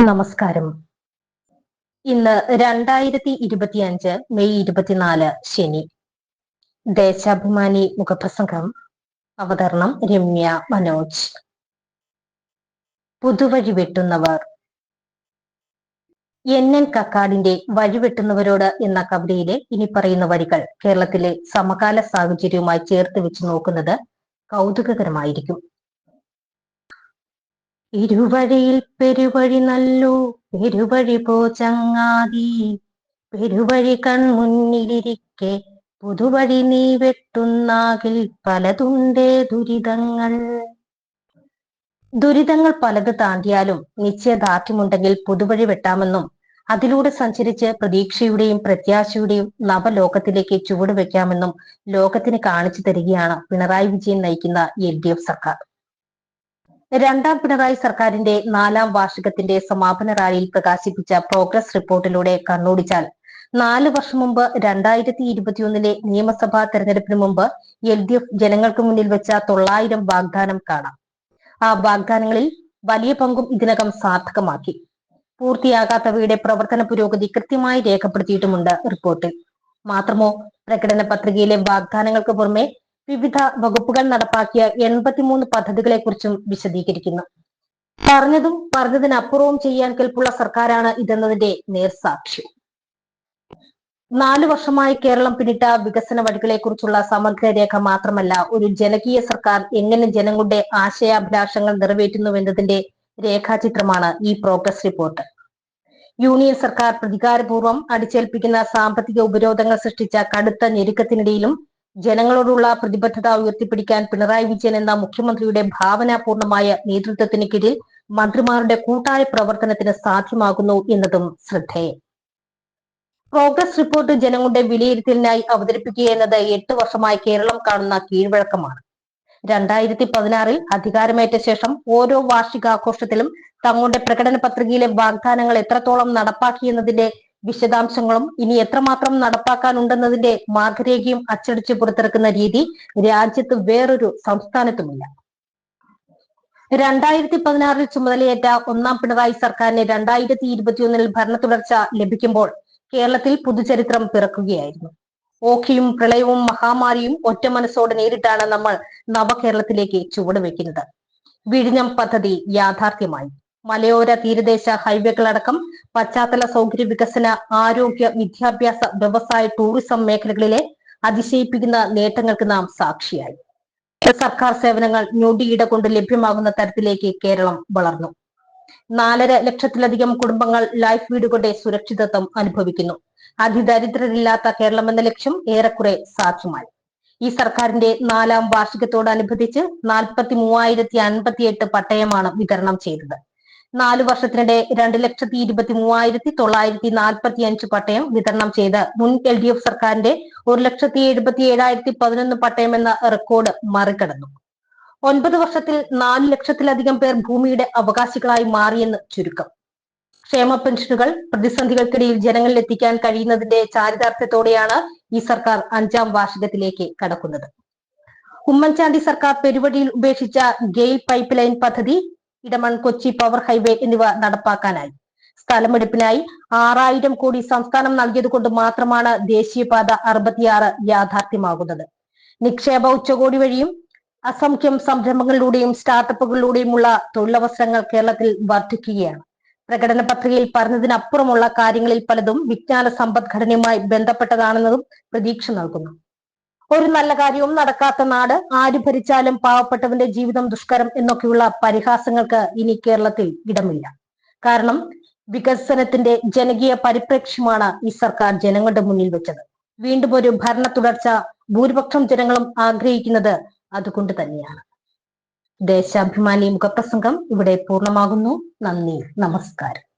നമസ്കാരം. ഇന്ന് രണ്ടായിരത്തി ഇരുപത്തിയഞ്ച് മെയ് ഇരുപത്തിനാല് ശനി. ദേശാഭിമാനി മുഖപ്രസംഗം. അവതരണം രമ്യ മനോജ്. പുതുവഴി വെട്ടുന്നവർ. എൻ എൻ കക്കാടിന്റെ വഴിവെട്ടുന്നവരോട് എന്ന കവിതയിലെ ഇനി പറയുന്ന വരികൾ കേരളത്തിലെ സമകാല സാഹചര്യവുമായി ചേർത്ത് വെച്ച് നോക്കുന്നത് കൗതുകകരമായിരിക്കും. ഇരുവഴിയിൽ പെരുവഴി നല്ലു പെരുവഴി പോ ചങ്ങാതി. പെരുവഴി കൺമുന്നിലിരിക്കെ പുതുവഴി നീ വെട്ടുന്നാകിൽ പലതുണ്ടേ ദുരിതങ്ങൾ. ദുരിതങ്ങൾ പലത് താണ്ടിയാലും നിശ്ചയദാർഢ്യമുണ്ടെങ്കിൽ പുതുവഴി വെട്ടാമെന്നും അതിലൂടെ സഞ്ചരിച്ച് പ്രതീക്ഷയുടെയും പ്രത്യാശയുടെയും നവലോകത്തിലേക്ക് ചുവട് വെക്കാമെന്നും ലോകത്തിന് കാണിച്ചു തരികയാണ് പിണറായി വിജയൻ നയിക്കുന്ന എൽ ഡി എഫ് സർക്കാർ. രണ്ടാം പിണറായി സർക്കാരിന്റെ നാലാം വാർഷികത്തിന്റെ സമാപന റാലിയിൽ പ്രകാശിപ്പിച്ച പ്രോഗ്രസ് റിപ്പോർട്ടിലൂടെ കണ്ണോടിച്ചാൽ നാല് വർഷം മുമ്പ് രണ്ടായിരത്തി ഇരുപത്തിയൊന്നിലെ നിയമസഭാ തെരഞ്ഞെടുപ്പിന് മുമ്പ് എൽ ഡി എഫ് ജനങ്ങൾക്ക് മുന്നിൽ വെച്ച തൊള്ളായിരം വാഗ്ദാനം കാണാം. ആ വാഗ്ദാനങ്ങളിൽ വലിയ പങ്കും ഇതിനകം സാർത്ഥകമാക്കി. പൂർത്തിയാകാത്തവയുടെ പ്രവർത്തന പുരോഗതി കൃത്യമായി രേഖപ്പെടുത്തിയിട്ടുമുണ്ട് റിപ്പോർട്ടിൽ. മാത്രമോ പ്രകടന പത്രികയിലെ വാഗ്ദാനങ്ങൾക്ക് പുറമെ വിവിധ വകുപ്പുകൾ നടപ്പാക്കിയ എൺപത്തിമൂന്ന് പദ്ധതികളെ കുറിച്ചും വിശദീകരിക്കുന്നു. പറഞ്ഞതും പറഞ്ഞതിനപ്പുറവും ചെയ്യാൻ കെൽപ്പുള്ള സർക്കാരാണ് ഇതെന്നതിന്റെ നേർസാക്ഷി നാലു വർഷമായി കേരളം പിന്നിട്ട വികസന വഴികളെ കുറിച്ചുള്ള സമഗ്ര രേഖ മാത്രമല്ല ഒരു ജനകീയ സർക്കാർ എങ്ങനെ ജനങ്ങളുടെ ആശയാഭിലാഷങ്ങൾ നിറവേറ്റുന്നുവെന്നതിന്റെ രേഖാചിത്രമാണ് ഈ പ്രോഗ്രസ് റിപ്പോർട്ട്. യൂണിയൻ സർക്കാർ പ്രതികാരപൂർവം അടിച്ചേൽപ്പിക്കുന്ന സാമ്പത്തിക ഉപരോധങ്ങൾ സൃഷ്ടിച്ച കടുത്ത ഞെരുക്കത്തിനിടയിലും ജനങ്ങളോടുള്ള പ്രതിബദ്ധത ഉയർത്തിപ്പിടിക്കാൻ പിണറായി വിജയൻ എന്ന മുഖ്യമന്ത്രിയുടെ ഭാവനാപൂർണമായ നേതൃത്വത്തിന് കീഴിൽ മന്ത്രിമാരുടെ കൂട്ടായ പ്രവർത്തനത്തിന് സാധ്യമാകുന്നു എന്നതും ശ്രദ്ധേയം പ്രോഗ്രസ് റിപ്പോർട്ട് ജനങ്ങളുടെ വിലയിരുത്തലിനായി അവതരിപ്പിക്കുക എന്നത് എട്ട് വർഷമായി കേരളം കാണുന്ന കീഴ്വഴക്കമാണ്. രണ്ടായിരത്തി പതിനാറിൽ അധികാരമേറ്റ ശേഷം ഓരോ വാർഷികാഘോഷത്തിലും തങ്ങളുടെ പ്രകടന പത്രികയിലെ വാഗ്ദാനങ്ങൾ എത്രത്തോളം നടപ്പാക്കി നടപ്പാക്കിയെന്നതിന്റെ വിശദാംശങ്ങളും ഇനി എത്രമാത്രം നടപ്പാക്കാനുണ്ടെന്നതിന്റെ മാർഗരേഖയും അച്ചടിച്ച് പുറത്തിറക്കുന്ന രീതി രാജ്യത്ത് വേറൊരു സംസ്ഥാനത്തുമില്ല. രണ്ടായിരത്തി പതിനാറിൽ ചുമതലയേറ്റ ഒന്നാം പിണറായി സർക്കാരിന് രണ്ടായിരത്തി ഇരുപത്തിയൊന്നിൽ ഭരണ തുടർച്ച ലഭിക്കുമ്പോൾ കേരളത്തിൽ പുതുചരിത്രം പിറക്കുകയായിരുന്നു. ഓഖിയും പ്രളയവും മഹാമാരിയും ഒറ്റ മനസ്സോടെ നേരിട്ടാണ് നമ്മൾ നവകേരളത്തിലേക്ക് ചുവടുവെക്കുന്നത്. വിഴിഞ്ഞം പദ്ധതി യാഥാർത്ഥ്യമായി. മലയോര തീരദേശ ഹൈവേകളടക്കം പശ്ചാത്തല സൗകര്യ വികസന ആരോഗ്യ വിദ്യാഭ്യാസ വ്യവസായ ടൂറിസം മേഖലകളിലെ അതിശയിപ്പിക്കുന്ന നേട്ടങ്ങൾക്ക് നാം സാക്ഷിയായി. സർക്കാർ സേവനങ്ങൾ ഞൊടിയിട കൊണ്ട് ലഭ്യമാകുന്ന തരത്തിലേക്ക് കേരളം വളർന്നു. നാലര ലക്ഷത്തിലധികം കുടുംബങ്ങൾ ലൈഫ് വീടുകളുടെ സുരക്ഷിതത്വം അനുഭവിക്കുന്നു. അതിദരിദ്രരില്ലാത്ത കേരളം എന്ന ലക്ഷ്യം ഏറെക്കുറെ സാധ്യമായി. ഈ സർക്കാരിന്റെ നാലാം വാർഷികത്തോടനുബന്ധിച്ച് നാൽപ്പത്തി മൂവായിരത്തി അൻപത്തി എട്ട് പട്ടയമാണ് വിതരണം ചെയ്തത്. നാലു വർഷത്തിനിടെ രണ്ട് ലക്ഷത്തി ഇരുപത്തി മൂവായിരത്തി തൊള്ളായിരത്തി നാൽപ്പത്തി അഞ്ച് പട്ടയം വിതരണം ചെയ്ത് മുൻ എൽ ഡി എഫ് സർക്കാരിന്റെ ഒരു ലക്ഷത്തി എഴുപത്തി ഏഴായിരത്തി പതിനൊന്ന് പട്ടയം എന്ന റെക്കോർഡ് മറികടന്നു. ഒൻപത് വർഷത്തിൽ നാല് ലക്ഷത്തിലധികം പേർ ഭൂമിയുടെ അവകാശികളായി മാറിയെന്ന് ചുരുക്കം. ക്ഷേമ പെൻഷനുകൾ പ്രതിസന്ധികൾക്കിടയിൽ ജനങ്ങളിൽ എത്തിക്കാൻ കഴിയുന്നതിന്റെ ചാരിതാർത്ഥ്യത്തോടെയാണ് ഈ സർക്കാർ അഞ്ചാം വാർഷികത്തിലേക്ക് കടക്കുന്നത്. ഉമ്മൻചാണ്ടി സർക്കാർ പെരുവഴിയിൽ ഉപേക്ഷിച്ച ഗെയിൽ പൈപ്പ് ലൈൻ പദ്ധതി ഇടമൺ കൊച്ചി പവർ ഹൈവേ എന്നിവ നടപ്പാക്കാനായി. സ്ഥലമെടുപ്പിനായി ആറായിരം കോടി സംസ്ഥാനം നൽകിയതുകൊണ്ട് മാത്രമാണ് ദേശീയപാത അറുപത്തിയാറ് യാഥാർത്ഥ്യമാകുന്നത്. നിക്ഷേപ ഉച്ചകോടി വഴിയും അസംഖ്യം സംരംഭങ്ങളിലൂടെയും സ്റ്റാർട്ടപ്പുകളിലൂടെയുമുള്ള തൊഴിലവസരങ്ങൾ കേരളത്തിൽ വർദ്ധിക്കുകയാണ്. പ്രകടന പത്രികയിൽ പറഞ്ഞതിനപ്പുറമുള്ള കാര്യങ്ങളിൽ പലതും വിജ്ഞാന സമ്പദ്ഘടനയുമായി ബന്ധപ്പെട്ടതാണെന്നതും പ്രതീക്ഷ നൽകുന്നു. ഒരു നല്ല കാര്യവും നടക്കാത്ത നാട് ആര് ഭരിച്ചാലും പാവപ്പെട്ടവന്റെ ജീവിതം ദുഷ്കരം എന്നൊക്കെയുള്ള പരിഹാസങ്ങൾക്ക് ഇനി കേരളത്തിൽ ഇടമില്ല. കാരണം വികസനത്തിന്റെ ജനകീയ പരിപ്രേക്ഷ്യമാണ് ഈ സർക്കാർ ജനങ്ങളുടെ മുന്നിൽ വെച്ചത്. വീണ്ടും ഒരു ഭരണ തുടർച്ച ഭൂരിപക്ഷം ജനങ്ങളും ആഗ്രഹിക്കുന്നത് അതുകൊണ്ട് തന്നെയാണ്. ദേശാഭിമാനി മുഖപ്രസംഗം ഇവിടെ പൂർണമാകുന്നു. നന്ദി നമസ്കാരം.